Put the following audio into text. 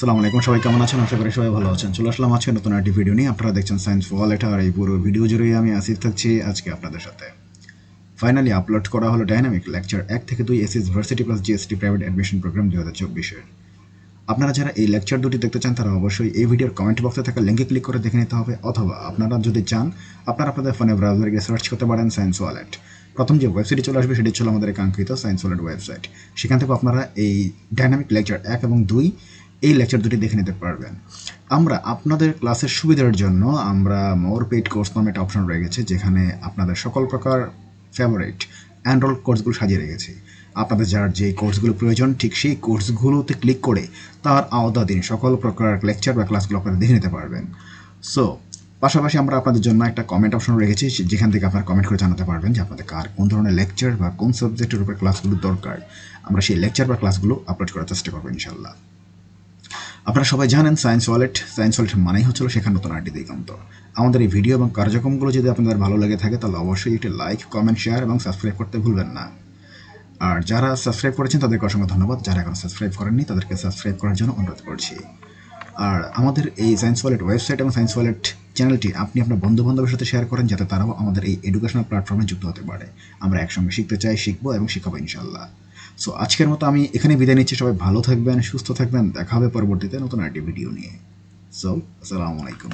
সালাম আলাইকুম। সবাই কেমন আছেন? আশা করি সবাই ভালো আছেন। চলে আসলাম আজকে নতুন একটি ভিডিও নিয়ে। আপনারা দেখছেন সায়েন্স ওয়ালেট আর এই পুরো ভিডিও জুড়েই আমি আসিফ থাকছি আজকে আপনাদের সাথে। ফাইনালি আপলোড করা হলো ডাইনামিক লেকচার এক থেকে দুই SS varsity plus GST private admission program দু হাজার চব্বিশের। আপনারা যারা এই লেকচার দুটি দেখতে চান, তারা অবশ্যই এই ভিডিওর কমেন্ট বক্সে থাকা লিঙ্কে ক্লিক করে দেখে নিতে হবে। অথবা আপনারা যদি চান, আপনারা আপনাদের ফোনে ব্রাউজারে গিয়ে সার্চ করতে পারেন সায়েন্স ওয়ালেট প্রথম যে ওয়েবসাইটে চলে আসবে, সেটি ছিল আমাদের কাঙ্ক্ষিত সায়েন্স ওয়ালেট ওয়েবসাইট সেখান থেকে আপনারা এই ডাইনামিক লেকচার এক এবং দুই এই লেকচার দুটি দেখে নিতে পারবেন। আমরা আপনাদের ক্লাসের সুবিধার জন্য আমরা মোর পেইড কোর্স নামে একটা অপশন রয়ে গেছে যেখানে আপনাদের সকল প্রকার ফেভারিট অ্যান্ড্রয়েড কোর্সগুলো সাজিয়ে রেখেছি। আপনাদের যার যে কোর্সগুলো প্রয়োজন, ঠিক সেই কোর্সগুলোতে ক্লিক করে তার আওতাধীন সকল প্রকার লেকচার বা ক্লাসগুলো আপনারা দেখে নিতে পারবেন। সো পাশাপাশি আমরা আপনাদের জন্য একটা কমেন্ট অপশন রেখেছি যেখান থেকে আপনারা কমেন্ট করে জানাতে পারবেন যে আপনাদের কার কোন ধরনের লেকচার বা কোন সাবজেক্টের উপর ক্লাসগুলো দরকার। আমরা সেই লেকচার বা ক্লাসগুলো আপলোড করার চেষ্টা করব ইনশাল্লাহ আপনারা সবাই জানেন সায়েন্স ওয়ালেট সায়েন্স ওয়ালেট মানেই হচ্ছিল শেখার নতুন আইডি দিগন্ত। আমাদের এই ভিডিও এবং কার্যক্রমগুলো যদি আপনাদের ভালো লেগে থাকে, তাহলে অবশ্যই একটি লাইক কমেন্ট শেয়ার এবং সাবস্ক্রাইব করতে ভুলবেন না। আর যারা সাবস্ক্রাইব করেছেন, তাদেরকে অসংখ্য ধন্যবাদ। যারা এখন সাবস্ক্রাইব করেননি, তাদেরকে সাবস্ক্রাইব করার জন্য অনুরোধ করছি। আর আমাদের এই সায়েন্স ওয়ালেট ওয়েবসাইট এবং সায়েন্স ওয়ালেট চ্যানেলটি আপনি আপনার বন্ধু বান্ধবের সাথে শেয়ার করেন, যাতে তারাও আমাদের এই এডুকেশনাল প্ল্যাটফর্মে যুক্ত হতে পারে। আমরা একসঙ্গে শিখতে চাই, শিখব এবং শিখাবো ইনশাল্লাহ সো আজকের মতো আমি এখানে বিদায় নিচ্ছি। সবাই ভালো থাকবেন, সুস্থ থাকবেন। দেখা হবে পরবর্তীতে নতুন আরেকটি ভিডিও নিয়ে। সো আসসালামু আলাইকুম।